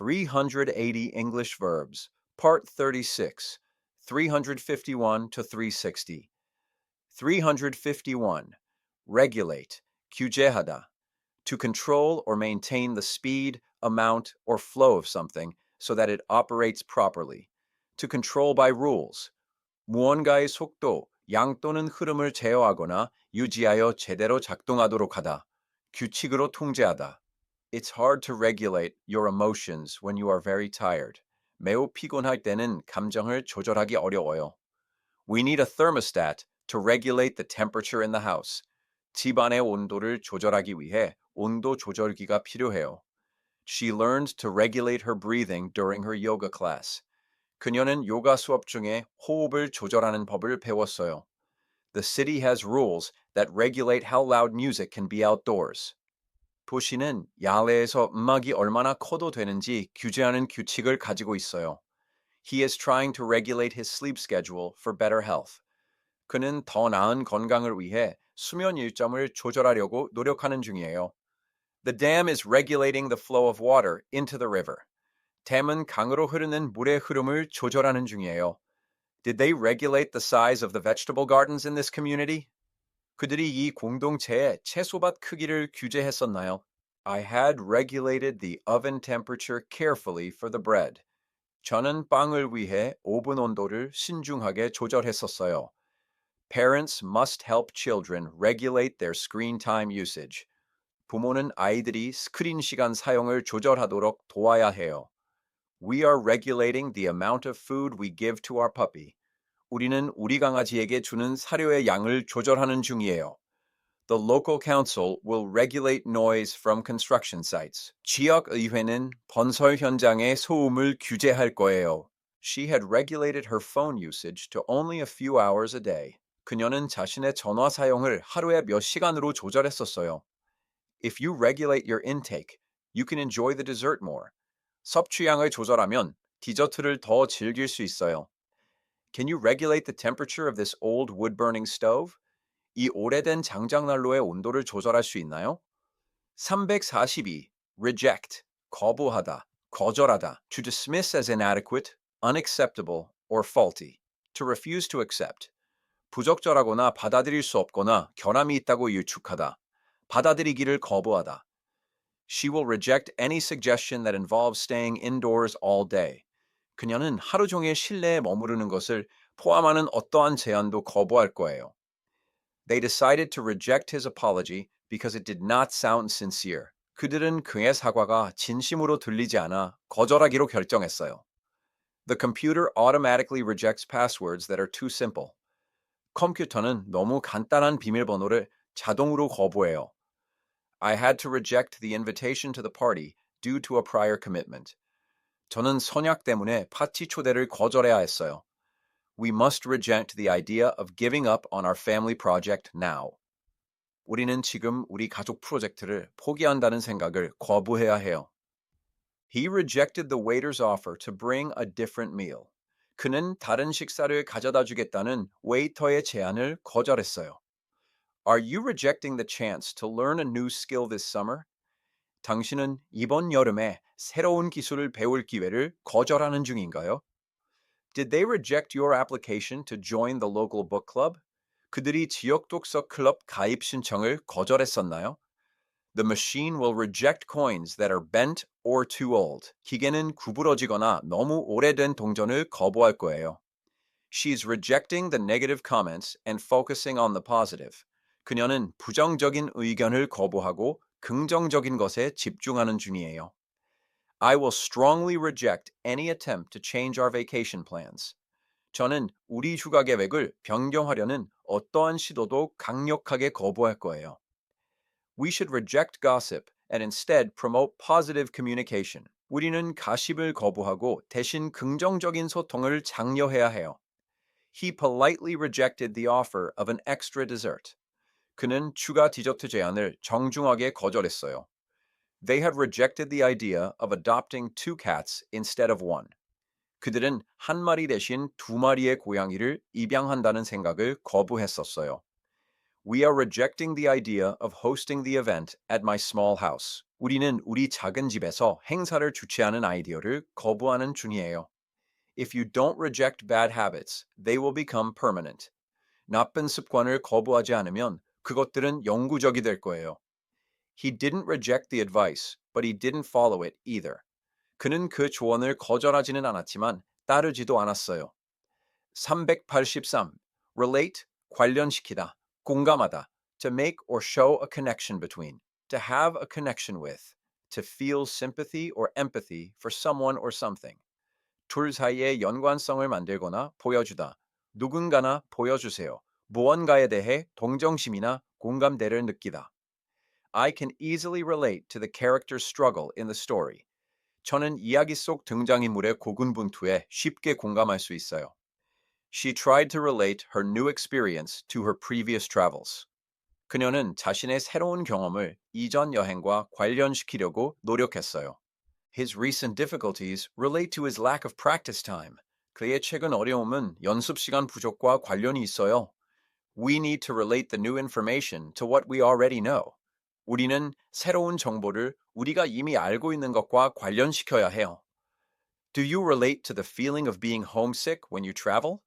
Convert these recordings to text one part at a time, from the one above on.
380 English verbs, part 36, 351 to 360. 351. Regulate, 규제하다. To control or maintain the speed, amount, or flow of something so that it operates properly. To control by rules. 무언가의 속도, 양 또는 흐름을 제어하거나 유지하여 제대로 작동하도록 하다. 규칙으로 통제하다. It's hard to regulate your emotions when you are very tired. 매우 피곤할 때는 감정을 조절하기 어려워요. We need a thermostat to regulate the temperature in the house. 집안의 온도를 조절하기 위해 온도 조절기가 필요해요. She learned to regulate her breathing during her yoga class. 그녀는 요가 수업 중에 호흡을 조절하는 법을 배웠어요. The city has rules that regulate how loud music can be outdoors. 도시는 야외에서 음악이 얼마나 커도 되는지 규제하는 규칙을 가지고 있어요. He is trying to regulate his sleep schedule for better health. 그는 더 나은 건강을 위해 수면 일정을 조절하려고 노력하는 중이에요. The dam is regulating the flow of water into the river. 댐은 강으로 흐르는 물의 흐름을 조절하는 중이에요. Did they regulate the size of the vegetable gardens in this community? 그들이 이 공동체의 채소밭 크기를 규제했었나요? I had regulated the oven temperature carefully for the bread. 저는 빵을 위해 오븐 온도를 신중하게 조절했었어요. Parents must help children regulate their screen time usage. 부모는 아이들이 스크린 시간 사용을 조절하도록 도와야 해요. We are regulating the amount of food we give to our puppy. 우리는 우리 강아지에게 주는 사료의 양을 조절하는 중이에요. The local council will regulate noise from construction sites. 지역 의회는 건설 현장의 소음을 규제할 거예요. She had regulated her phone usage to only a few hours a day. 그녀는 자신의 전화 사용을 하루에 몇 시간으로 조절했었어요. If you regulate your intake, you can enjoy the dessert more. 섭취량을 조절하면 디저트를 더 즐길 수 있어요. Can you regulate the temperature of this old wood burning stove? 이 오래된 장작난로의 온도를 조절할 수 있나요? 342. reject, 거부하다, 거절하다, to dismiss as inadequate, unacceptable, or faulty, to refuse to accept, 부적절하거나 받아들일 수 없거나 결함이 있다고 유축하다, 받아들이기를 거부하다. She will reject any suggestion that involves staying indoors all day. 그녀는 하루 종일 실내에 머무르는 것을 포함하는 어떠한 제안도 거부할 거예요. They decided to reject his apology because it did not sound sincere. 그들은 그의 사과가 진심으로 들리지 않아 거절하기로 결정했어요. The computer automatically rejects passwords that are too simple. 컴퓨터는 너무 간단한 비밀번호를 자동으로 거부해요. I had to reject the invitation to the party due to a prior commitment. 저는 선약 때문에 파티 초대를 거절해야 했어요. We must reject the idea of giving up on our family project now. 우리는 지금 우리 가족 프로젝트를 포기한다는 생각을 거부해야 해요. He rejected the waiter's offer to bring a different meal. 그는 다른 식사를 가져다 주겠다는 웨이터의 제안을 거절했어요. Are you rejecting the chance to learn a new skill this summer? 당신은 이번 여름에 새로운 기술을 배울 기회를 거절하는 중인가요? Did they reject your application to join the local book club? 그들이 지역 독서 클럽 가입 신청을 거절했었나요? The machine will reject coins that are bent or too old. 기계는 구부러지거나 너무 오래된 동전을 거부할 거예요. She's rejecting the negative comments and focusing on the positive. 그녀는 부정적인 의견을 거부하고 긍정적인 것에 집중하는 중이에요. I will strongly reject any attempt to change our vacation plans. 저는 우리 휴가 계획을 변경하려는 어떠한 시도도 강력하게 거부할 거예요. We should reject gossip and instead promote positive communication. 우리는 가십을 거부하고 대신 긍정적인 소통을 장려해야 해요. He politely rejected the offer of an extra dessert. 그는 추가 디저트 제안을 정중하게 거절했어요. They had rejected the idea of adopting two cats instead of one. 그들은 한 마리 대신 두 마리의 고양이를 입양한다는 생각을 거부했었어요. We are rejecting the idea of hosting the event at my small house. 우리는 우리 작은 집에서 행사를 주최하는 아이디어를 거부하는 중이에요. If you don't reject bad habits, they will become permanent. 나쁜 습관을 거부하지 않으면 그것들은 영구적이 될 거예요. He didn't reject the advice, but he didn't follow it either. 그는 그 조언을 거절하지는 않았지만 따르지도 않았어요. 383. relate, 관련시키다, 공감하다, to make or show a connection between, to have a connection with, to feel sympathy or empathy for someone or something. 둘 사이의 연관성을 만들거나 보여주다, 누군가나 보여주세요. 무언가에 대해 동정심이나 공감대를 느끼다. I can easily relate to the character's struggle in the story. 저는 이야기 속 등장인물의 고군분투에 쉽게 공감할 수 있어요. She tried to relate her new experience to her previous travels. 그녀는 자신의 새로운 경험을 이전 여행과 관련시키려고 노력했어요. His recent difficulties relate to his lack of practice time. 그의 최근 어려움은 연습 시간 부족과 관련이 있어요. We need to relate the new information to what we already know. 우리는 새로운 정보를 우리가 이미 알고 있는 것과 관련시켜야 해요. Do you relate to the feeling of being homesick when you travel?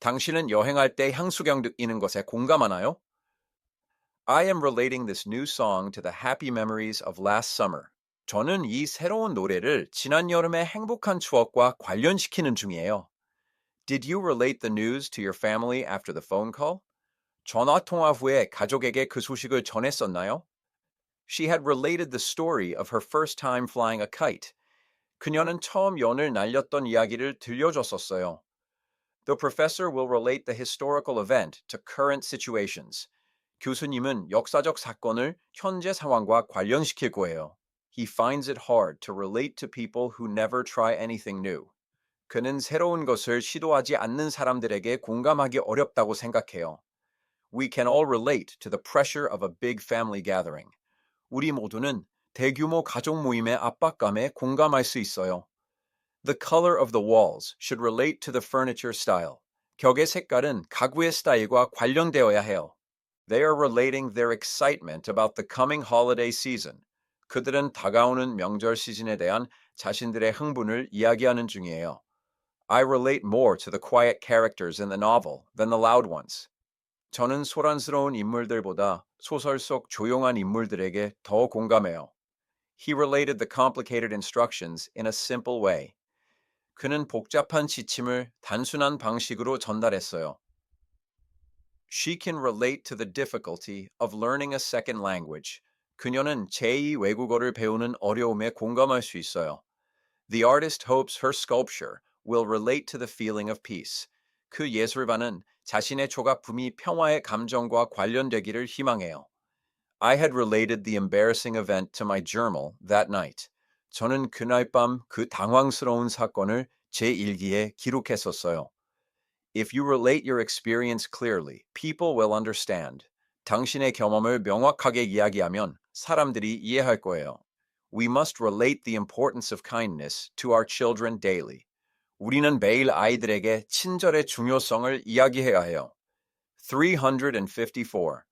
당신은 여행할 때 향수병 느끼는 것에 공감하나요? I am relating this new song to the happy memories of last summer. 저는 이 새로운 노래를 지난 여름의 행복한 추억과 관련시키는 중이에요. Did you relate the news to your family after the phone call? 전화 통화 후에 가족에게 그 소식을 전했었나요? She had related the story of her first time flying a kite. 그녀는 처음 연을 날렸던 이야기를 들려줬었어요. The professor will relate the historical event to current situations. 교수님은 역사적 사건을 현재 상황과 관련시킬 거예요. He finds it hard to relate to people who never try anything new. 그는 새로운 것을 시도하지 않는 사람들에게 공감하기 어렵다고 생각해요. We can all relate to the pressure of a big family gathering. 우리 모두는 대규모 가족 모임의 압박감에 공감할 수 있어요. The color of the walls should relate to the furniture style. 격의 색깔은 가구의 스타일과 관련되어야 해요. They are relating their excitement about the coming holiday season. 그들은 다가오는 명절 시즌에 대한 자신들의 흥분을 이야기하는 중이에요. I relate more to the quiet characters in the novel than the loud ones. 저는 소란스러운 인물들보다 소설 속 조용한 인물들에게 더 공감해요. He related the complicated instructions in a simple way. 그는 복잡한 지침을 단순한 방식으로 전달했어요. She can relate to the difficulty of learning a second language. 그녀는 제2 외국어를 배우는 어려움에 공감할 수 있어요. The artist hopes her sculpture will relate to the feeling of peace. 그 예술가는 자신의 조각품이 평화의 감정과 관련되기를 희망해요. I had related the embarrassing event to my journal that night. 저는 그날 밤 그 당황스러운 사건을 제 일기에 기록했었어요. If you relate your experience clearly, people will understand. 당신의 경험을 명확하게 이야기하면 사람들이 이해할 거예요. We must relate the importance of kindness to our children daily. 우리는 매일 아이들에게 친절의 중요성을 이야기해야 해요. 354.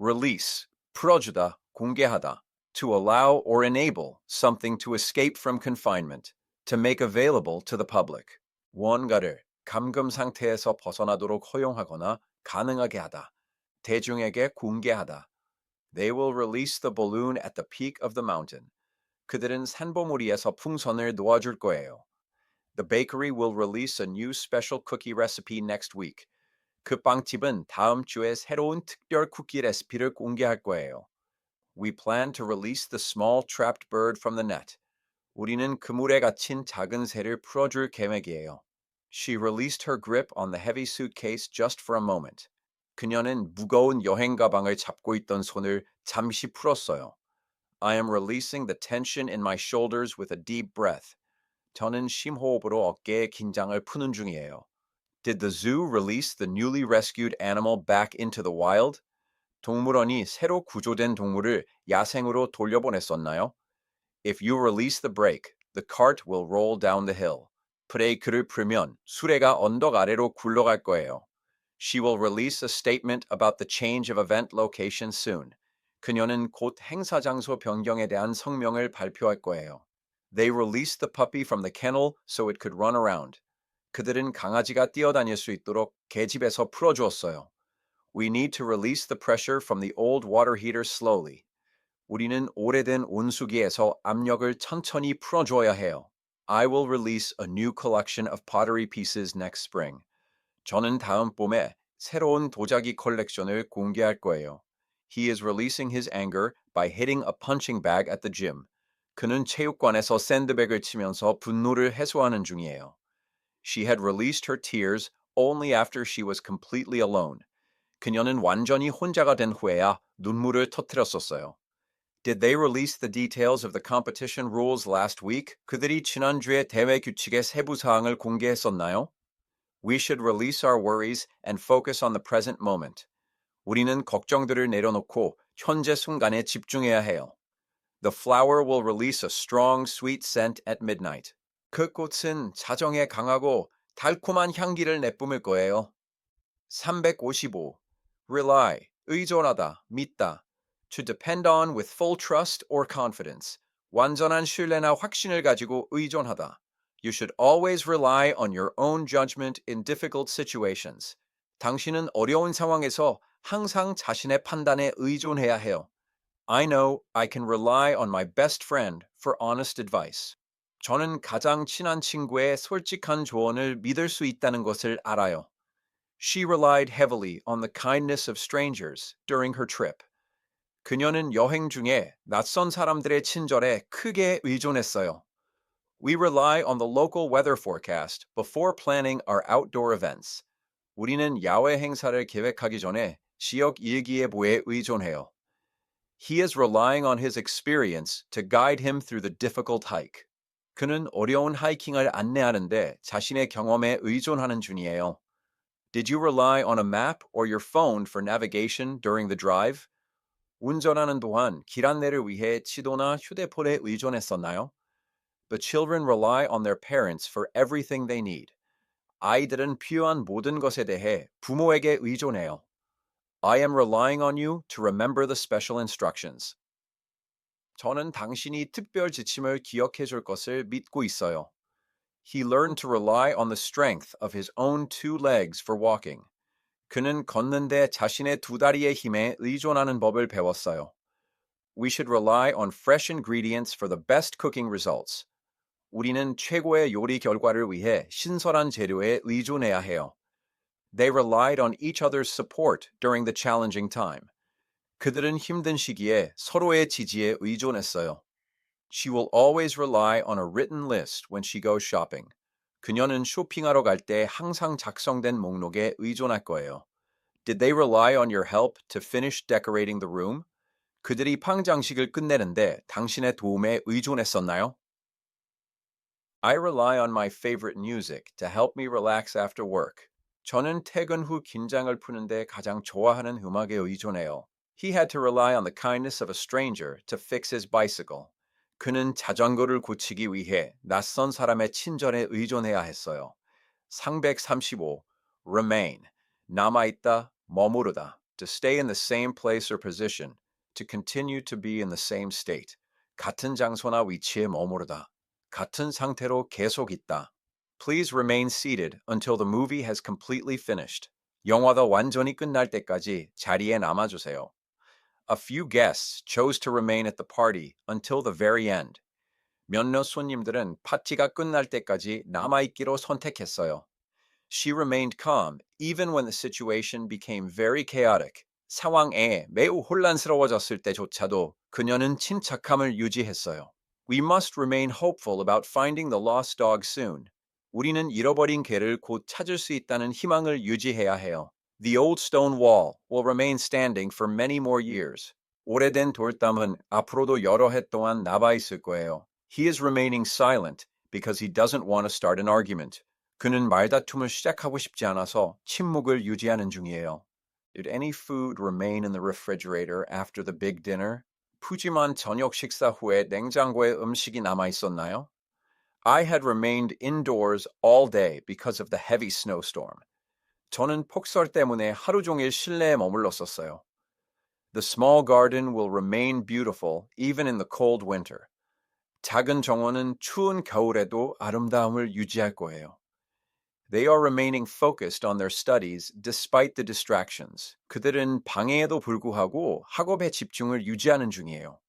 Release, 풀어주다, 공개하다. to allow or enable something to escape from confinement, to make available to the public. 무언가를 감금 상태에서 벗어나도록 허용하거나 가능하게 하다. 대중에게 공개하다. They will release the balloon at the peak of the mountain. 그들은 산보무리에서 풍선을 놓아줄 거예요. The bakery will release a new special cookie recipe next week. 그 빵집은 다음 주에 새로운 특별 쿠키 레시피를 공개할 거예요. We plan to release the small trapped bird from the net. 우리는 그물에 갇힌 작은 새를 풀어줄 계획이에요. She released her grip on the heavy suitcase just for a moment. 그녀는 무거운 여행 가방을 잡고 있던 손을 잠시 풀었어요. I am releasing the tension in my shoulders with a deep breath. 저는 심호흡으로 어깨의 긴장을 푸는 중이에요. Did the zoo release the newly rescued animal back into the wild? 동물원이 새로 구조된 동물을 야생으로 돌려보냈었나요? If you release the brake, the cart will roll down the hill. 브레이크를 풀면 수레가 언덕 아래로 굴러갈 거예요. She will release a statement about the change of event location soon. 그녀는 곧 행사 장소 변경에 대한 성명을 발표할 거예요. They released the puppy from the kennel so it could run around. 그들은 강아지가 뛰어다닐 수 있도록 계집에서 풀어주었어요. We need to release the pressure from the old water heater slowly. 우리는 오래된 온수기에서 압력을 천천히 풀어줘야 해요. I will release a new collection of pottery pieces next spring. 저는 다음 봄에 새로운 도자기 컬렉션을 공개할 거예요. He is releasing his anger by hitting a punching bag at the gym. 그는 체육관에서 샌드백을 치면서 분노를 해소하는 중이에요. She had released her tears only after she was completely alone. 그녀는 완전히 혼자가 된 후에야 눈물을 터뜨렸었어요. Did they release the details of the competition rules last week? 그들이 지난주에 대회 규칙의 세부 사항을 공개했었나요? We should release our worries and focus on the present moment. 우리는 걱정들을 내려놓고 현재 순간에 집중해야 해요. The flower will release a strong, sweet scent at midnight. 그 꽃은 자정에 강하고 달콤한 향기를 내뿜을 거예요. 355. Rely, 의존하다, 믿다. To depend on with full trust or confidence. 완전한 신뢰나 확신을 가지고 의존하다. You should always rely on your own judgment in difficult situations. 당신은 어려운 상황에서 항상 자신의 판단에 의존해야 해요. I know I can rely on my best friend for honest advice. 저는 가장 친한 친구의 솔직한 조언을 믿을 수 있다는 것을 알아요. She relied heavily on the kindness of strangers during her trip. 그녀는 여행 중에 낯선 사람들의 친절에 크게 의존했어요. We rely on the local weather forecast before planning our outdoor events. 우리는 야외 행사를 계획하기 전에 지역 일기예보에 의존해요. He is relying on his experience to guide him through the difficult hike. 그는 어려운 하이킹을 안내하는데 자신의 경험에 의존하는 중이에요. Did you rely on a map or your phone for navigation during the drive? 운전하는 동안 길 안내를 위해 지도나 휴대폰에 의존했었나요? The children rely on their parents for everything they need. 아이들은 필요한 모든 것에 대해 부모에게 의존해요. I am relying on you to remember the special instructions. 저는 당신이 특별 지침을 기억해 줄 것을 믿고 있어요. He learned to rely on the strength of his own two legs for walking. 그는 걷는데 자신의 두 다리의 힘에 의존하는 법을 배웠어요. We should rely on fresh ingredients for the best cooking results. 우리는 최고의 요리 결과를 위해 신선한 재료에 의존해야 해요. They relied on each other's support during the challenging time. 그들은 힘든 시기에 서로의 지지에 의존했어요. She will always rely on a written list when she goes shopping. 그녀는 쇼핑하러 갈 때 항상 작성된 목록에 의존할 거예요. Did they rely on your help to finish decorating the room? 그들이 방 장식을 끝내는데 당신의 도움에 의존했었나요? I rely on my favorite music to help me relax after work. 저는 퇴근 후 긴장을 푸는데 가장 좋아하는 음악에 의존해요. He had to rely on the kindness of a stranger to fix his bicycle. 그는 자전거를 고치기 위해 낯선 사람의 친절에 의존해야 했어요. 상백 35. Remain. 남아있다, 머무르다. To stay in the same place or position. To continue to be in the same state. 같은 장소나 위치에 머무르다. 같은 상태로 계속 있다. Please remain seated until the movie has completely finished. 영화가 완전히 끝날 때까지 자리에 남아주세요. A few guests chose to remain at the party until the very end. 몇몇 손님들은 파티가 끝날 때까지 남아있기로 선택했어요. She remained calm even when the situation became very chaotic. 상황에 매우 혼란스러워졌을 때조차도 그녀는 침착함을 유지했어요. We must remain hopeful about finding the lost dog soon. 우리는 잃어버린 개를 곧 찾을 수 있다는 희망을 유지해야 해요. The old stone wall will remain standing for many more years. 오래된 돌담은 앞으로도 여러 해 동안 남아 있을 거예요. He is remaining silent because he doesn't want to start an argument. 그는 말다툼을 시작하고 싶지 않아서 침묵을 유지하는 중이에요. Did any food remain in the refrigerator after the big dinner? 푸짐한 저녁 식사 후에 냉장고에 음식이 남아 있었나요? I had remained indoors all day because of the heavy snowstorm. 저는 폭설 때문에 하루 종일 실내에 머물렀었어요. The small garden will remain beautiful even in the cold winter. 작은 정원은 추운 겨울에도 아름다움을 유지할 거예요. They are remaining focused on their studies despite the distractions. 그들은 방해에도 불구하고 학업에 집중을 유지하는 중이에요.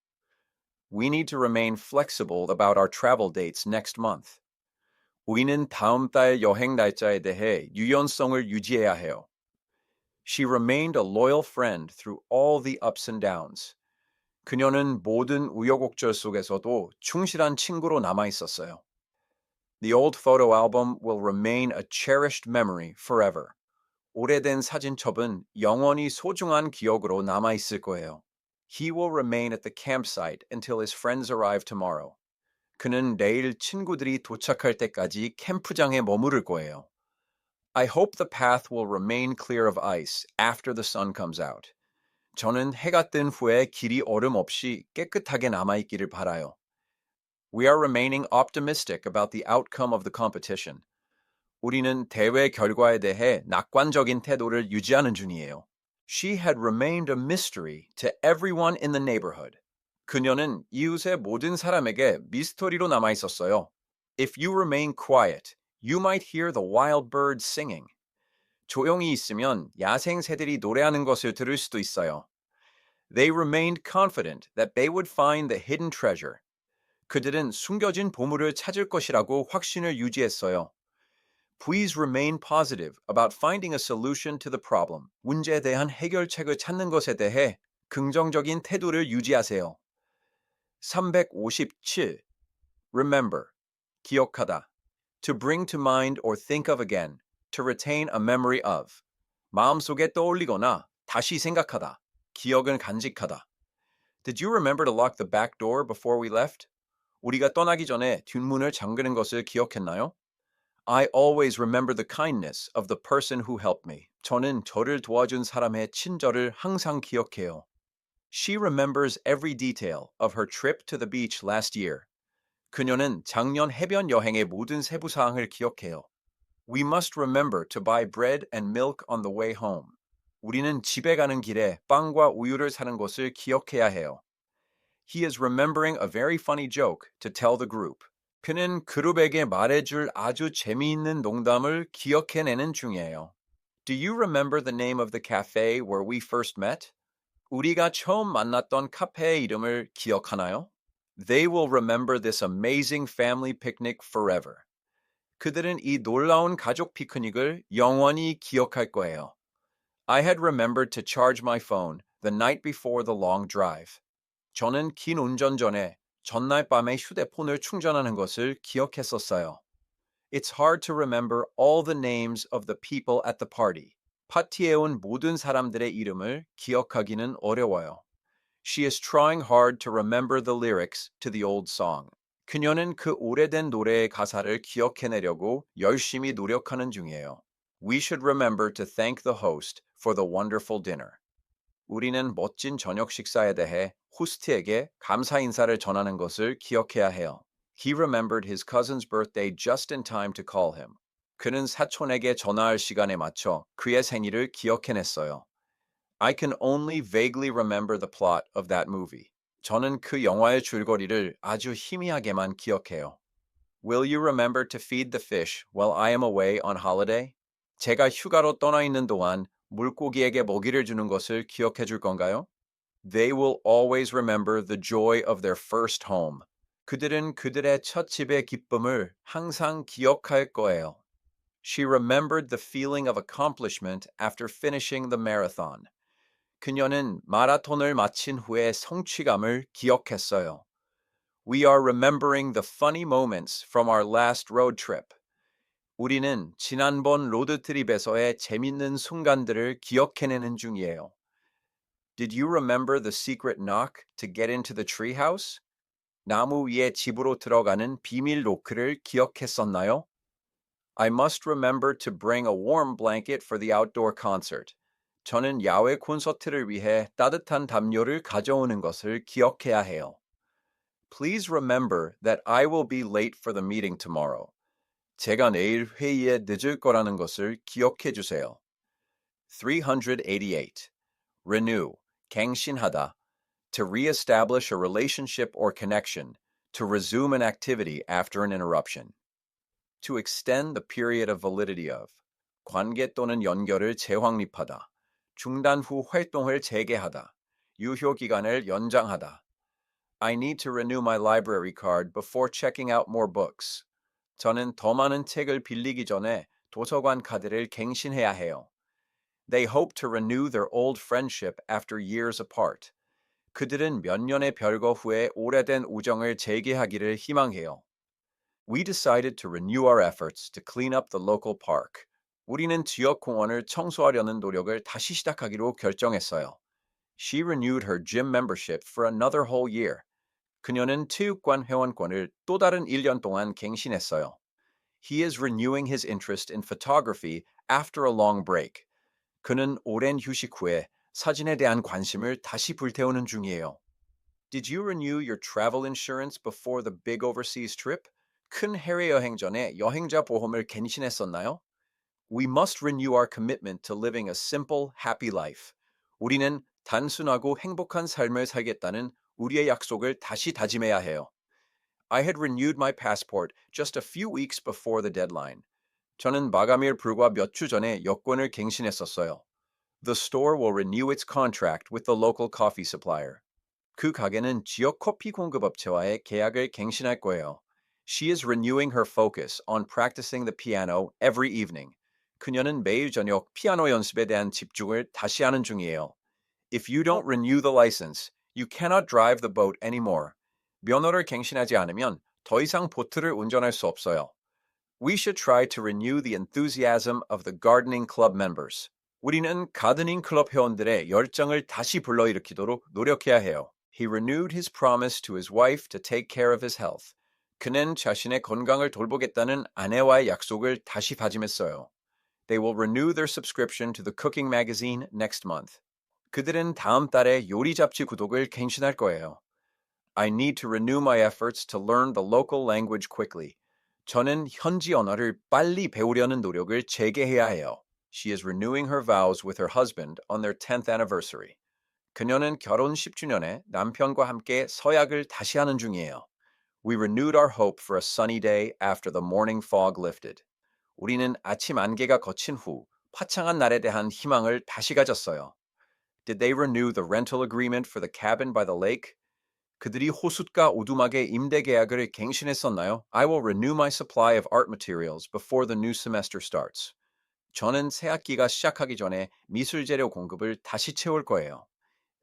We need to remain flexible about our travel dates next month. 우리는 다음 달 여행 날짜에 대해 유연성을 유지해야 해요. She remained a loyal friend through all the ups and downs. 그녀는 모든 우여곡절 속에서도 충실한 친구로 남아 있었어요. The old photo album will remain a cherished memory forever. 오래된 사진첩은 영원히 소중한 기억으로 남아 있을 거예요. He will remain at the campsite until his friends arrive tomorrow. 그는 내일 친구들이 도착할 때까지 캠프장에 머무를 거예요. I hope the path will remain clear of ice after the sun comes out. 저는 해가 뜬 후에 길이 얼음 없이 깨끗하게 남아 있기를 바라요. We are remaining optimistic about the outcome of the competition. 우리는 대회 결과에 대해 낙관적인 태도를 유지하는 중이에요. She had remained a mystery to everyone in the neighborhood. 그녀는 이웃의 모든 사람에게 미스터리로 남아 있었어요. If you remain quiet, you might hear the wild birds singing. 조용히 있으면 야생 새들이 노래하는 것을 들을 수도 있어요. They remained confident that they would find the hidden treasure. 그들은 숨겨진 보물을 찾을 것이라고 확신을 유지했어요. Please remain positive about finding a solution to the problem. 문제에 대한 해결책을 찾는 것에 대해 긍정적인 태도를 유지하세요. 357. Remember. 기억하다. To bring to mind or think of again. To retain a memory of. 마음속에 떠올리거나 다시 생각하다. 기억은 간직하다. Did you remember to lock the back door before we left? 우리가 떠나기 전에 뒷문을 잠그는 것을 기억했나요? I always remember the kindness of the person who helped me. 저는 저를 도와준 사람의 친절을 항상 기억해요. She remembers every detail of her trip to the beach last year. 그녀는 작년 해변 여행의 모든 세부 사항을 기억해요. We must remember to buy bread and milk on the way home. 우리는 집에 가는 길에 빵과 우유를 사는 것을 기억해야 해요. He is remembering a very funny joke to tell the group. 그는 그룹에게 말해줄 아주 재미있는 농담을 기억해내는 중이에요. Do you remember the name of the cafe where we first met? 우리가 처음 만났던 카페의 이름을 기억하나요? They will remember this amazing family picnic forever. 그들은 이 놀라운 가족 피크닉을 영원히 기억할 거예요. I had remembered to charge my phone the night before the long drive. 저는 긴 운전 전에 전날 밤에 휴대폰을 충전하는 것을 기억했었어요. It's hard to remember all the names of the people at the party. 파티에 온 모든 사람들의 이름을 기억하기는 어려워요. She is trying hard to remember the lyrics to the old song. 그녀는 그 오래된 노래의 가사를 기억해내려고 열심히 노력하는 중이에요. We should remember to thank the host for the wonderful dinner. 우리는 멋진 저녁 식사에 대해 호스트에게 감사 인사를 전하는 것을 기억해야 해요. He remembered his cousin's birthday just in time to call him. 그는 사촌에게 전화할 시간에 맞춰 그의 생일을 기억해냈어요. I can only vaguely remember the plot of that movie. 저는 그 영화의 줄거리를 아주 희미하게만 기억해요. Will you remember to feed the fish while I am away on holiday? 제가 휴가로 떠나 있는 동안 물고기에게 먹이를 주는 것을 기억해 줄 건가요? They will always remember the joy of their first home. 그들은 그들의 첫 집의 기쁨을 항상 기억할 거예요. She remembered the feeling of accomplishment after finishing the marathon. 그녀는 마라톤을 마친 후의 성취감을 기억했어요. We are remembering the funny moments from our last road trip. 우리는 지난번 로드트립에서의 재밌는 순간들을 기억해내는 중이에요. Did you remember the secret knock to get into the treehouse? 나무 위에 집으로 들어가는 비밀 노크를 기억했었나요? I must remember to bring a warm blanket for the outdoor concert. 저는 야외 콘서트를 위해 따뜻한 담요를 가져오는 것을 기억해야 해요. Please remember that I will be late for the meeting tomorrow. 제가 내일 회의에 늦을 거라는 것을 기억해 주세요. 388. Renew. 갱신하다, to re-establish a relationship or connection, to resume an activity after an interruption. To extend the period of validity of, 관계 또는 연결을 재확립하다, 중단 후 활동을 재개하다, 유효 기간을 연장하다. I need to renew my library card before checking out more books. 저는 더 많은 책을 빌리기 전에 도서관 카드를 갱신해야 해요. They hope to renew their old friendship after years apart. 그들은 몇 년의 별거 후에 오래된 우정을 재개하기를 희망해요. We decided to renew our efforts to clean up the local park. 우리는 지역 공원을 청소하려는 노력을 다시 시작하기로 결정했어요. She renewed her gym membership for another whole year. 그녀는 체육관 회원권을 또 다른 1년 동안 갱신했어요. He is renewing his interest in photography after a long break. 그는 오랜 휴식 후에 사진에 대한 관심을 다시 불태우는 중이에요. Did you renew your travel insurance before the big overseas trip? 큰 해외 여행 전에 여행자 보험을 갱신했었나요? We must renew our commitment to living a simple, happy life. 우리는 단순하고 행복한 삶을 살겠다는 우리의 약속을 다시 다짐해야 해요. I had renewed my passport just a few weeks before the deadline. 저는 마감일 불과 몇 주 전에 여권을 갱신했었어요. The store will renew its contract with the local coffee supplier. 그 가게는 지역 커피 공급업체와의 계약을 갱신할 거예요. She is renewing her focus on practicing the piano every evening. 그녀는 매일 저녁 피아노 연습에 대한 집중을 다시 하는 중이에요. If you don't renew the license, you cannot drive the boat anymore. 면허를 갱신하지 않으면 더 이상 보트를 운전할 수 없어요. We should try to renew the enthusiasm of the gardening club members. 우리는 가드닝 클럽 회원들의 열정을 다시 불러일으키도록 노력해야 해요. He renewed his promise to his wife to take care of his health. 그는 자신의 건강을 돌보겠다는 아내와의 약속을 다시 다짐했어요. They will renew their subscription to the cooking magazine next month. 그들은 다음 달에 요리 잡지 구독을 갱신할 거예요. I need to renew my efforts to learn the local language quickly. 저는 현지 언어를 빨리 배우려는 노력을 재개해야 해요. She is renewing her vows with her husband on their 10th anniversary. 그녀는 결혼 10주년에 남편과 함께 서약을 다시 하는 중이에요. We renewed our hope for a sunny day after the morning fog lifted. 우리는 아침 안개가 거친 후 화창한 날에 대한 희망을 다시 가졌어요. Did they renew the rental agreement for the cabin by the lake? 그들이 호숫가 오두막의 임대 계약을 갱신했었나요? I will renew my supply of art materials before the new semester starts. 저는 새 학기가 시작하기 전에 미술 재료 공급을 다시 채울 거예요.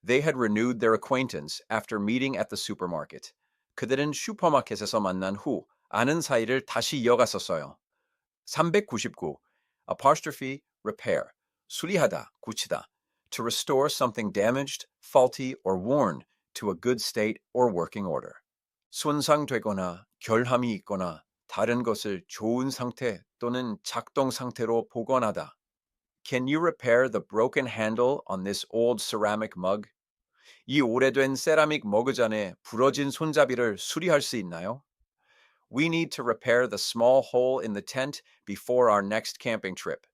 They had renewed their acquaintance after meeting at the supermarket. 그들은 슈퍼마켓에서 만난 후 아는 사이를 다시 이어갔었어요. 399. apostrophe repair 수리하다, 고치다 to restore something damaged, faulty, or worn to a good state or working order. 손상되거나 결함이 있거나 다른 것을 좋은 상태 또는 작동 상태로 복원하다. Can you repair the broken handle on this old ceramic mug? 이 오래된 세라믹 머그잔의 부러진 손잡이를 수리할 수 있나요? We need to repair the small hole in the tent before our next camping trip.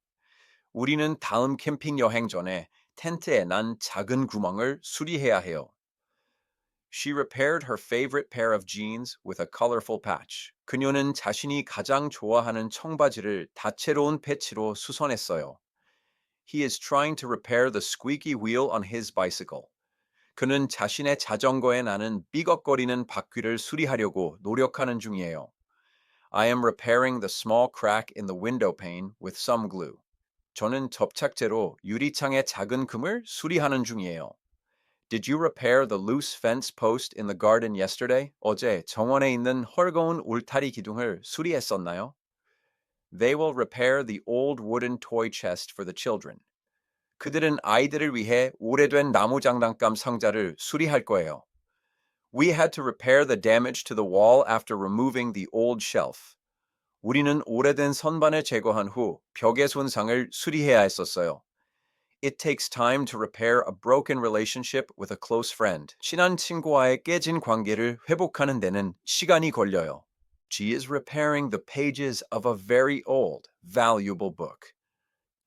우리는 다음 캠핑 여행 전에 텐트에 난 작은 구멍을 수리해야 해요. She repaired her favorite pair of jeans with a colorful patch. 그녀는 자신이 가장 좋아하는 청바지를 다채로운 패치로 수선했어요. He is trying to repair the squeaky wheel on his bicycle. 그는 자신의 자전거에 나는 삐걱거리는 바퀴를 수리하려고 노력하는 중이에요. I am repairing the small crack in the window pane with some glue. 저는 접착제로 유리창의 작은 금을 수리하는 중이에요. Did you repair the loose fence post in the garden yesterday? 어제 정원에 있는 헐거운 울타리 기둥을 수리했었나요? They will repair the old wooden toy chest for the children. 그들은 아이들을 위해 오래된 나무 장난감 상자를 수리할 거예요. We had to repair the damage to the wall after removing the old shelf. 우리는 오래된 선반을 제거한 후 벽의 손상을 수리해야 했었어요. It takes time to repair a broken relationship with a close friend. 친한 친구와의 깨진 관계를 회복하는 데는 시간이 걸려요. She is repairing the pages of a very old, valuable book.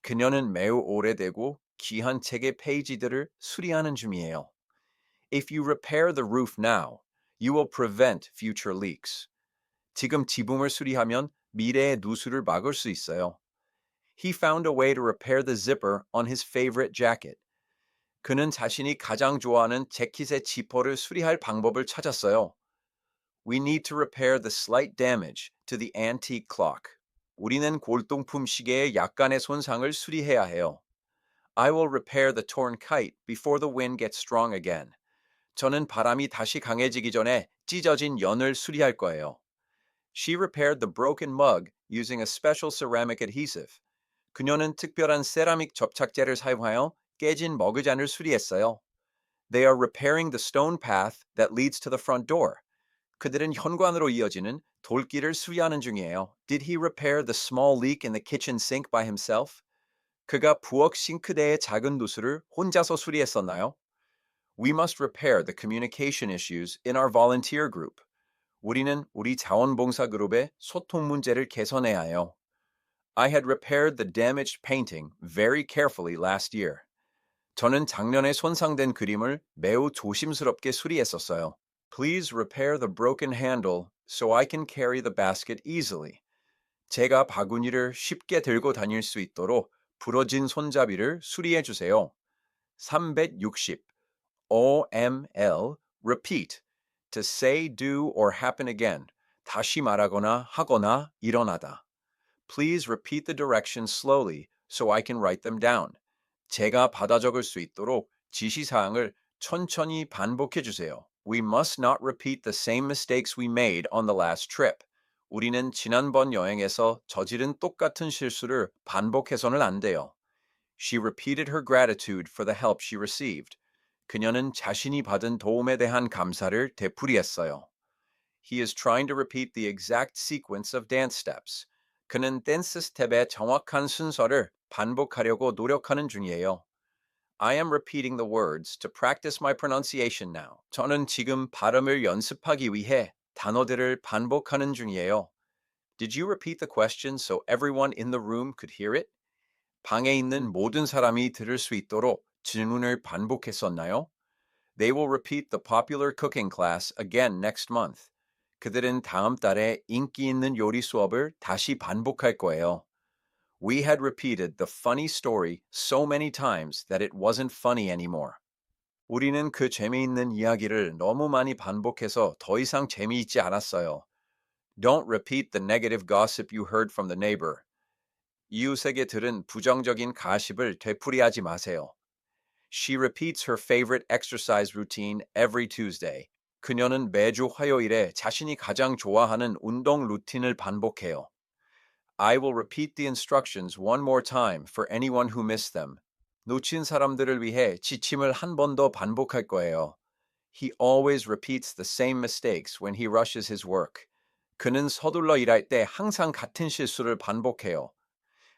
그녀는 매우 오래되고 귀한 책의 페이지들을 수리하는 중이에요. If you repair the roof now, you will prevent future leaks. 지금 지붕을 수리하면 미래의 누수를 막을 수 있어요. He found a way to repair the zipper on his favorite jacket. 그는 자신이 가장 좋아하는 재킷의 지퍼를 수리할 방법을 찾았어요. We need to repair the slight damage to the antique clock. 우리는 골동품 시계의 약간의 손상을 수리해야 해요. I will repair the torn kite before the wind gets strong again. 저는 바람이 다시 강해지기 전에 찢어진 연을 수리할 거예요. She repaired the broken mug using a special ceramic adhesive. 그녀는 특별한 세라믹 접착제를 사용하여 깨진 머그잔을 수리했어요. They are repairing the stone path that leads to the front door. 그들은 현관으로 이어지는 돌길을 수리하는 중이에요. Did he repair the small leak in the kitchen sink by himself? 그가 부엌 싱크대의 작은 누수를 혼자서 수리했었나요? We must repair the communication issues in our volunteer group. 우리는 우리 자원봉사 그룹의 소통 문제를 개선해야 해요. I had repaired the damaged painting very carefully last year. 저는 작년에 손상된 그림을 매우 조심스럽게 수리했었어요. Please repair the broken handle so I can carry the basket easily. 제가 바구니를 쉽게 들고 다닐 수 있도록 부러진 손잡이를 수리해 주세요. 360 OML repeat to say, do, or happen again. 다시 말하거나 하거나 일어나다. Please repeat the directions slowly so I can write them down. 제가 받아 적을 수 있도록 지시사항을 천천히 반복해 주세요. We must not repeat the same mistakes we made on the last trip. 우리는 지난번 여행에서 저지른 똑같은 실수를 반복해서는 안 돼요. She repeated her gratitude for the help she received. 그녀는 자신이 받은 도움에 대한 감사를 되풀이했어요. He is trying to repeat the exact sequence of dance steps. 그는 댄스 스텝의 정확한 순서를 반복하려고 노력하는 중이에요. I am repeating the words to practice my pronunciation now. 저는 지금 발음을 연습하기 위해 단어들을 반복하는 중이에요. Did you repeat the question so everyone in the room could hear it? 방에 있는 모든 사람이 들을 수 있도록 질문을 반복했었나요? They will repeat the popular cooking class again next month. 그들은 다음 달에 인기 있는 요리 수업을 다시 반복할 거예요. We had repeated the funny story so many times that it wasn't funny anymore. 우리는 그 재미있는 이야기를 너무 많이 반복해서 더 이상 재미있지 않았어요. Don't repeat the negative gossip you heard from the neighbor. 이웃에게 들은 부정적인 가십을 되풀이하지 마세요. She repeats her favorite exercise routine every Tuesday. 그녀는 매주 화요일에 자신이 가장 좋아하는 운동 루틴을 반복해요. I will repeat the instructions one more time for anyone who missed them. 놓친 사람들을 위해 지침을 한 번 더 반복할 거예요. He always repeats the same mistakes when he rushes his work. 그는 서둘러 일할 때 항상 같은 실수를 반복해요.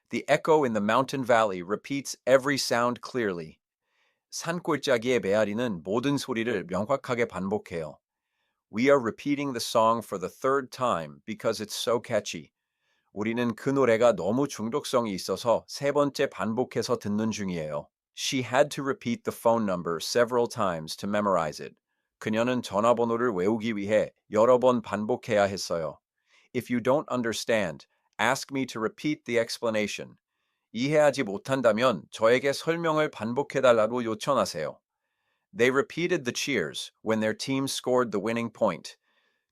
The echo in the mountain valley repeats every sound clearly. 산골짜기의 메아리는 모든 소리를 명확하게 반복해요. We are repeating the song for the third time because it's so catchy. 우리는 그 노래가 너무 중독성이 있어서 세 번째 반복해서 듣는 중이에요. She had to repeat the phone number several times to memorize it. 그녀는 전화번호를 외우기 위해 여러 번 반복해야 했어요. If you don't understand, ask me to repeat the explanation. 이해하지 못한다면 저에게 설명을 반복해달라고 요청하세요. They repeated the cheers when their team scored the winning point.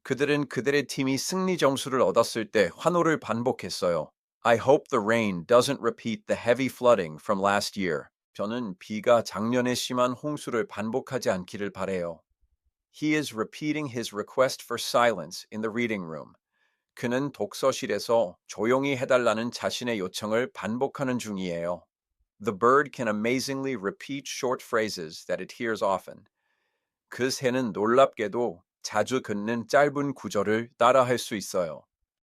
그들은 그들의 팀이 승리 점수를 얻었을 때 환호를 반복했어요. I hope the rain doesn't repeat the heavy flooding from last year. 저는 비가 작년에 심한 홍수를 반복하지 않기를 바래요. He is repeating his request for silence in the reading room. 그는 독서실에서 조용히 해달라는 자신의 요청을 반복하는 중이에요. The bird can amazingly repeat short phrases that it hears often. 그 새는 놀랍게도 자주 긋는 짧은 구절을 따라할 수 있어요.